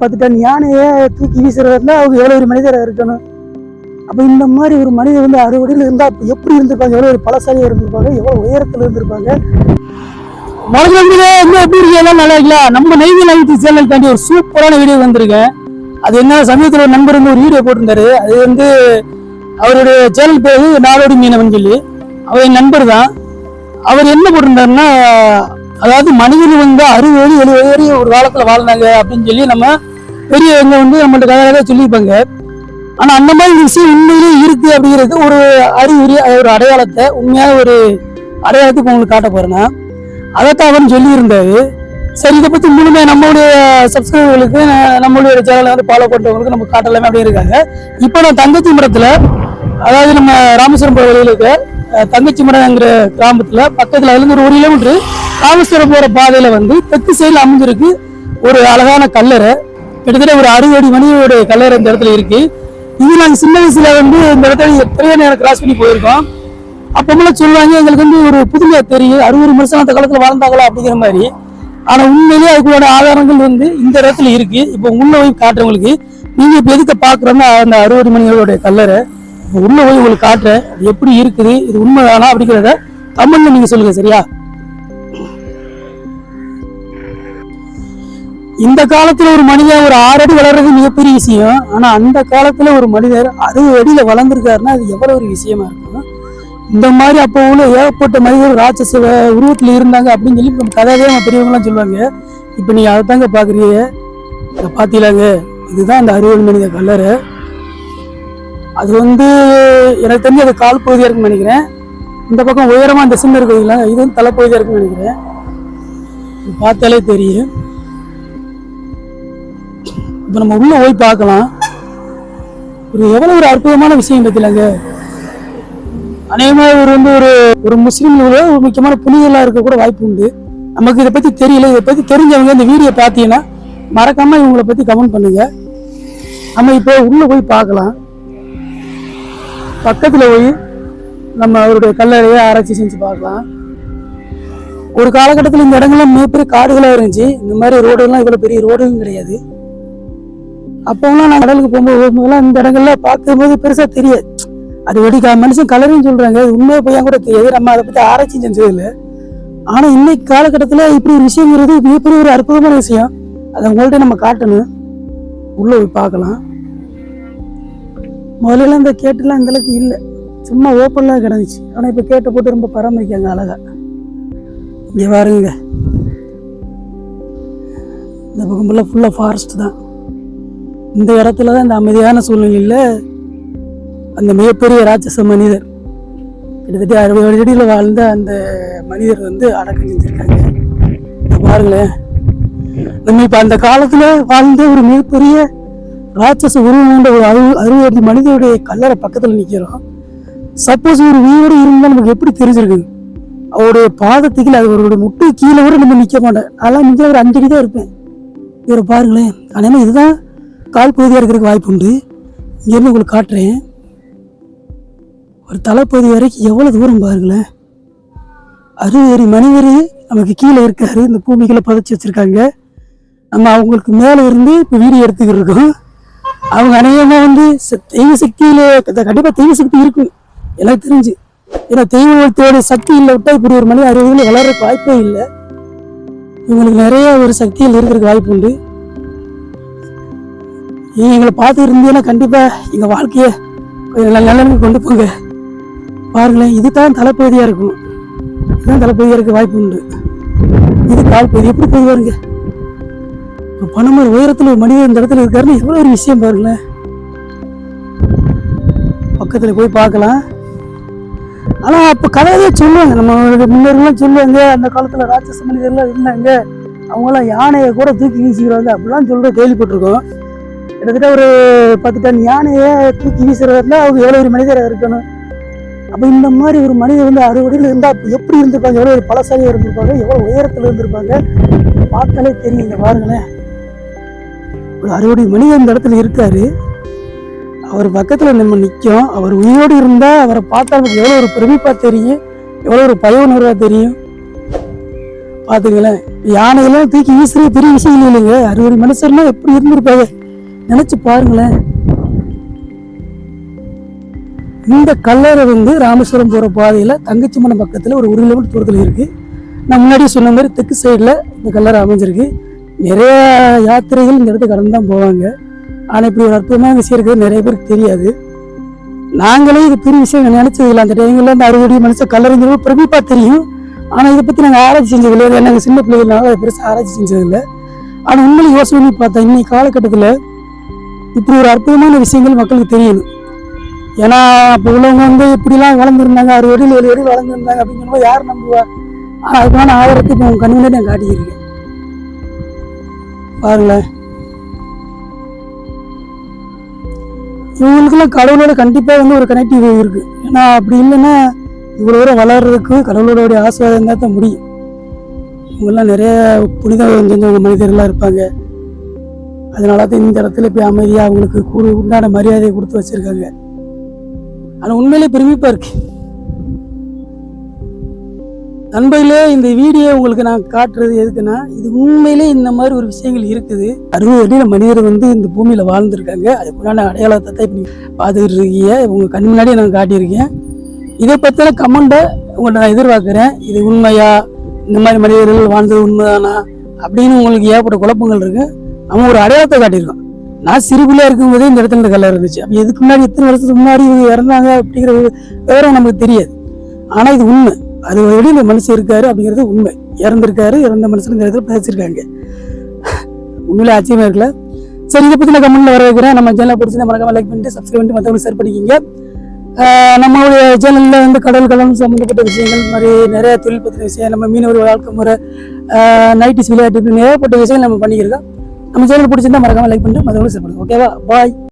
பத்து டன் யானையை தூக்கி வீசுறதுனா அவங்க எவ்வளோ ஒரு மனிதராக இருக்கணும்? அப்போ இந்த மாதிரி ஒரு மனிதர் வந்து அறுவடையில் இருந்தால் அப்போ எப்படி இருந்திருப்பாங்க? எவ்வளோ ஒரு பழசாலியாக இருந்திருப்பாங்க? எவ்வளோ உயரத்தில் இருந்திருப்பாங்க? வணக்கம் என்ன எப்படி இருக்கீங்க? நல்லா இருக்கலாம் நம்ம நெய்வி நைட்டு சேனல் தாண்டி ஒரு சூப்பரான வீடியோ வந்திருக்கேன். அது என்ன சமயத்தில் ஒரு நண்பர் வந்து ஒரு வீடியோ போட்டிருந்தாரு. அது வந்து அவருடைய சேனல் பேர் நாடோடி மீனவன் சொல்லி. அவர் என் நண்பர் தான் அவர் என்ன போட்டிருந்தாருன்னா அதாவது மனிதர்கள் வந்து அறுபது எழுபது வரை ஒரு காலத்துல வாழ்ந்தாங்க அப்படின்னு சொல்லி நம்ம பெரியவங்க வந்து நம்மள்ட்ட கதை கதை சொல்லியிருப்பாங்க. ஆனா அந்த மாதிரி விஷயம் உண்மையிலே இருக்கு அப்படிங்கிறது ஒரு அறிகுறி ஒரு அடையாளத்தை உண்மையாக ஒரு அடையாளத்துக்கு உங்களுக்கு காட்ட போறேன்னா அதைத்தான் அவன் சொல்லியிருந்தாரு. சரி இதை பத்தி முழுமையா நம்மளுடைய சப்ஸ்கிரைபர்களுக்கு நம்மளுடைய சேனலை வந்து ஃபாலோ பண்றவங்களுக்கு நம்ம காட்டலாமே அப்படியே இருக்காங்க இப்போ நான் தங்கச்சி மரத்தில் அதாவது நம்ம ராமேஸ்வரம் போகிற வழியில் இருக்க தங்கச்சி மரங்கிற கிராமத்துல பக்கத்துல அதுல இருந்து ஒரு ஒரு கிலோமீட்டர் ராமேஸ்வரம் போற பாதையில வந்து தெற்கு சைடுல அமைஞ்சிருக்கு. ஒரு அழகான கல்லறை. கிட்டத்தட்ட ஒரு அறுபது அடி மணியோட கல்லறை இந்த இடத்துல இருக்கு. இது நாங்கள் சின்ன வயசுல வந்து இந்த இடத்துல எத்தனையோ நேரம் கிராஸ் பண்ணி போயிருக்கோம். அப்பமெல்லாம் சொல்லுவாங்க எங்களுக்கு வந்து ஒரு புதுமையா தெரியும். அறுபது வருஷம் அந்த காலத்துல வாழ்ந்தாங்களா அப்படிங்கிற மாதிரி. ஆனா உண்மையிலேயே அதுக்குள்ள ஆதாரங்கள் வந்து இந்த இடத்துல இருக்கு. இப்போ உள்ள போய் காட்டுறவங்களுக்கு நீங்க இப்ப எதுக்க பாக்குறோம்னா அந்த அறுபது மணிகளோட கல்லறை. உள்ள போய் உங்களுக்கு காட்டுறேன். எப்படி இருக்குது? இது உண்மைதானா அப்படிங்கிறத தமிழ்ல நீங்க சொல்லுங்க சரியா? இந்த காலத்துல ஒரு மனிதன் ஒரு ஆறு அடி வளர்றது மிகப்பெரிய விஷயம். ஆனா அந்த காலத்துல ஒரு மனிதர் அறுபது அடியில வளர்ந்துருக்காருன்னா அது எவ்வளவு ஒரு விஷயமா இருக்கும்? இந்த மாதிரி அப்போ உள்ள ஏகப்பட்ட மனிதர் ராட்சச உருவத்தில் உருவத்துல இருந்தாங்க அப்படின்னு சொல்லி நம்ம கதையாவே நம்ம பெரியவங்கலாம் சொல்லுவாங்க. இப்போ நீங்க அதை தாங்க பாக்குறீங்க. இதை பாத்தீங்களாங்க இதுதான் அந்த அறுபது மனித கல்லறை. அது வந்து எனக்கு தெரிஞ்சு அது கால் பகுதியாக இருக்குன்னு நினைக்கிறேன். இந்த பக்கம் உயரமா அந்த சின்ன இருக்குதுங்களா இது வந்து தலைப்பகுதியா இருக்குன்னு நினைக்கிறேன். பார்த்தாலே தெரியும். இப்போ நம்ம உள்ளே போய் பார்க்கலாம். ஒரு எவ்வளோ ஒரு அற்புதமான விஷயம் பற்றிலங்க அநேகமாக ஒரு வந்து ஒரு ஒரு முஸ்லீம்களோட ஒரு முக்கியமான புனிதலாக இருக்க கூட வாய்ப்பு உண்டு. நமக்கு இதை பற்றி தெரியல. இதை பற்றி தெரிஞ்சவங்க இந்த வீடியோ பார்த்தீங்கன்னா மறக்காமல் இவங்களை பற்றி கமெண்ட் பண்ணுங்க. நம்ம இப்போ உள்ளே போய் பார்க்கலாம். பக்கத்தில் போய் நம்ம அவருடைய கல்லறையை ஆராய்ச்சி செஞ்சு பார்க்கலாம். ஒரு காலகட்டத்தில் இந்த இடங்கள்லாம் மிகப்பெரிய காடுகளாக இருந்துச்சு. இந்த மாதிரி ரோடுலாம் இவ்வளோ பெரிய ரோடுகளும் கிடையாது. அப்போலாம் நான் கடலுக்கு போகும்போது போகும்போதெல்லாம் இந்த இடங்கள்ல பார்க்கும்போது பெருசா தெரியாது. அது வெடிக்கா மனுஷன் கலருன்னு சொல்றாங்க. அது உண்மையை பையன் கூட தெரியாது. நம்ம அதை பத்தி ஆராய்ச்சி செஞ்சது இல்லை. ஆனா இன்னைக்கு காலகட்டத்துல இப்படி ஒரு விஷயங்கிறது மிகப்பெரிய ஒரு அற்புதமான விஷயம். அதை உங்கள்ட்ட நம்ம காட்டணும். உள்ள போய் பார்க்கலாம். முதல்ல இந்த கேட்டுலாம் அந்த அளவுக்கு இல்லை. சும்மா ஓப்பன்லாம் கிடந்துச்சு. ஆனா இப்ப கேட்டை போட்டு ரொம்ப பராமரிக்காங்க அழகா. இங்க பாருங்க. இந்த பக்கம் ஃபுல்லாக ஃபுல்லாக ஃபாரஸ்ட் தான். இந்த இடத்துல தான் இந்த அமைதியான சூழ்நிலையில் அந்த மிகப்பெரிய ராட்சச மனிதர் கிட்டத்தட்ட அறுபது அடியில் வாழ்ந்த அந்த மனிதர் வந்து அடக்கம் செஞ்சுருக்காங்க. பாருங்களேன். நம்ம இப்போ அந்த காலத்தில் வாழ்ந்த ஒரு மிகப்பெரிய ராட்சச உருவம் கொண்ட ஒரு அறு அறுபது அடி மனிதருடைய கல்லறை பக்கத்தில் நிற்கிறோம் சப்போஸ் ஒரு உயிரோடு இருந்தால் நமக்கு எப்படி தெரிஞ்சிருக்கு அவருடைய பாதத்துக்கு அது அவருடைய முட்டு கீழே கூட நம்ம நிற்க மாட்டேன் அதெல்லாம் நிற்க ஒரு அஞ்சடி தான் இருப்பேன். இவரை பாருங்களேன் அதனால இதுதான் கால் பகுதியாக இருக்கிறதுக்கு வாய்ப்பு உண்டு இங்கேருந்து உங்களுக்கு காட்டுறேன். ஒரு தலைப்பகுதி வரைக்கும் எவ்வளோ தூரம் பாருங்களேன். அறுபது மனிதர் நமக்கு கீழே இருக்காரு இந்த பூமிகளை புதைச்சி வச்சுருக்காங்க. நம்ம அவங்களுக்கு மேலே இருந்து இப்போ வீடியோ எடுத்துக்கிட்டு இருக்கோம். அவங்க அநேகமாக வந்து தெய்வ சக்தியில் கண்டிப்பாக தெய்வ சக்தி இருக்கும் எனக்கு தெரிஞ்சு. ஏன்னா தெய்வத்தோட சக்தி இல்லை விட்டால் இப்படி ஒரு மனித அறுபதுல வளர்றதுக்கு வாய்ப்பே இல்லை. இவங்களுக்கு நிறைய ஒரு சக்தியில் இருக்கிறதுக்கு வாய்ப்பு உண்டு நீங்கள் எங்களை பார்த்து இருந்தீங்கன்னா கண்டிப்பாக எங்கள் வாழ்க்கையை கொஞ்சம் நல்ல நிலைமைக்கு கொண்டு போங்க. பாருங்களேன் இதுதான் தலைப்பகுதியாக இருக்கும். இதுதான் தலைப்பகுதியாக இருக்க வாய்ப்பு உண்டு. இது கால் பகுதி எப்படி போய் பாருங்க. ஒரு பணமர் உயரத்தில் ஒரு மனிதர் இந்த இடத்துல இருக்காருன்னு எவ்வளோ ஒரு விஷயம் பாருங்களேன் பக்கத்தில் போய் பார்க்கலாம். ஆனால் அப்போ கதையே சொல்லுவாங்க. நம்ம முன்னோர்கள்லாம் சொல்லுவாங்க அந்த காலத்தில் ராட்சச மனிதர்லாம் இருந்தாங்க. அவங்களாம் யானையை கூட தூக்கி வீசிக்கிறாங்க. அப்படிலாம் சொல்கிற கேள்விப்பட்டிருக்கோம். கிட்டத்தட்ட ஒரு பத்து டன் யானையை தூக்கி வீசுறதுல அவங்க எவ்வளோ ஒரு மனிதராக இருக்கணும்? அப்போ இந்த மாதிரி ஒரு மனிதர் வந்து அறுவடையில் இருந்தால் அப்போ எப்படி இருந்திருப்பாங்க? எவ்வளோ ஒரு பழசாலியாக இருந்திருப்பாங்க? எவ்வளோ உயரத்தில் இருந்திருப்பாங்க? பார்த்தாலே தெரியுங்க பாருங்களேன் ஒரு அறுவடை மனிதர் இந்த இடத்துல இருக்காரு. அவர் பக்கத்தில் நம்ம நிற்கும் அவர் உயிரோடு இருந்தால் அவரை பார்த்தா நமக்கு எவ்வளோ ஒரு பிரமிப்பாக தெரியும். எவ்வளோ ஒரு பய உணர்வாக தெரியும். பார்த்துங்களேன் யானையெல்லாம் தூக்கி வீசுறது பெரிய விஷயம் இல்லைங்க அறுபது மனுஷர்னா எப்படி இருந்திருப்பாங்க? நினச்சி பாருங்களேன். இந்த கல்லறை வந்து ராமேஸ்வரம் போகிற பாதையில் தங்கச்சி மனம் பக்கத்தில் ஒரு ஒரு கிலோமீட்டர் தூரத்தில் இருக்குது நான் முன்னாடியே சொன்ன மாதிரி தெற்கு சைடில் இந்த கல்லறை அமைஞ்சிருக்கு. நிறைய யாத்திரைகள் இந்த இடத்துக்கு கடந்து தான் போவாங்க. ஆனால் இப்படி ஒரு அற்புதமான விஷயம் இருக்குது நிறைய பேருக்கு தெரியாது. நாங்களே இது பெரிய விஷயம் நினைச்சதில்லை அந்த டைமில் அந்த அறுபடி மனுஷன் கல்லறைங்கிறது பிரமிப்பாக தெரியும். ஆனால் இதை பற்றி நாங்கள் ஆராய்ச்சி செஞ்சதில்லை. ஏன்னா நாங்கள் சின்ன பிள்ளைகள்னால அதை பெருசாக ஆராய்ச்சி செஞ்சதில்லை. ஆனால் உண்மையில யோசனை பார்த்தா இன்னைக்கு காலகட்டத்தில் இப்படி ஒரு அற்புதமான விஷயங்கள் மக்களுக்கு தெரியணும். ஏன்னா அப்போ உள்ளவங்க வந்து இப்படிலாம் வளர்ந்துருந்தாங்க அறுபது அடியில் ஏழு அடி வளர்ந்துருந்தாங்க அப்படிங்கிறப்ப யார் நம்புவா? ஆனால் அதுக்கான ஆதாரத்தை இப்போ உங்கள் கண்ணு நான் காட்டியிருக்கேன். பாருங்களேன். இவங்களுக்குலாம் கடவுளோட கண்டிப்பாக வந்து ஒரு கனெக்டிவ் இருக்குது ஏன்னா அப்படி இல்லைன்னா இவ்வளோ தூரம் வளர்றதுக்கு கடவுளோட ஆசீர்வாதம் இருந்தால் தான் முடியும். இவங்கெல்லாம் நிறைய புனிதம் செஞ்சவங்க மனிதர்களாக இருப்பாங்க. அதனால தான் இந்த இடத்துல போய் அமைதியாக அவங்களுக்கு கூறு உண்டான மரியாதையை கொடுத்து வச்சிருக்காங்க. ஆனால் உண்மையிலே பெருமிப்பாக இருக்கு. நண்பர்களே இந்த வீடியோ உங்களுக்கு நான் காட்டுறது எதுக்குன்னா இது உண்மையிலே இந்த மாதிரி ஒரு விஷயங்கள் இருக்குது. அறுபது அடியில் மனிதர் வந்து இந்த பூமியில் வாழ்ந்துருக்காங்க. அதுக்குண்டான அடையாளத்தை தான் இப்படி பார்த்துக்கிட்டு இருக்கீங்க உங்கள் கண் முன்னாடியே நான் காட்டியிருக்கேன். இதை பற்றின கமெண்ட்டை உங்கள்கிட்ட நான் எதிர்பார்க்குறேன். இது உண்மையா? இந்த மாதிரி மனிதர்கள் வாழ்ந்தது உண்மைதானா? அப்படின்னு உங்களுக்கு ஏற்பட்ட குழப்பங்கள் இருக்குது நம்ம ஒரு அடையாளத்தை காட்டியிருக்கோம். நான் சிறு இருக்கும்போதே இந்த இடத்துல இந்த கல்லை இருந்துச்சு. அப்போ இதுக்கு முன்னாடி எத்தனை வருஷத்துக்கு முன்னாடி இவங்க இறந்தாங்க அப்படிங்கிற விவரம் நமக்கு தெரியாது. ஆனால் இது உண்மை. அது வழி இந்த மனுஷன் இருக்காரு அப்படிங்கிறது உண்மை. இறந்துருக்காரு இறந்த மனுஷன் இந்த இடத்துல பேசியிருக்காங்க. உண்மையிலே ஆச்சரியமாக இருக்கல சரி இதை பற்றி நான் கமெண்ட்ல வர வைக்கிறேன். நம்ம சேனலை பிடிச்சி மறக்காம லைக் பண்ணிட்டு சப்ஸ்கிரைப் பண்ணிட்டு மற்றவங்களுக்கு ஷேர் பண்ணிக்கிங்க. நம்மளுடைய சேனலில் வந்து கடல் கடல் சம்மந்தப்பட்ட விஷயங்கள் இந்த மாதிரி நிறைய தொழில் பற்றின விஷயம் நம்ம மீனவர் வாழ்க்கை முறை நைட்டிஸ் விளையாட்டு இப்படி நிறையப்பட்ட விஷயங்கள் நம்ம பண்ணிக்கிறோம் நம்ம சேனல் பிடிச்சிருந்தா மறக்காம லைக் பண்ணிட்டு மற்றவங்களுக்கு ஷேர் ஓகேவா பாய்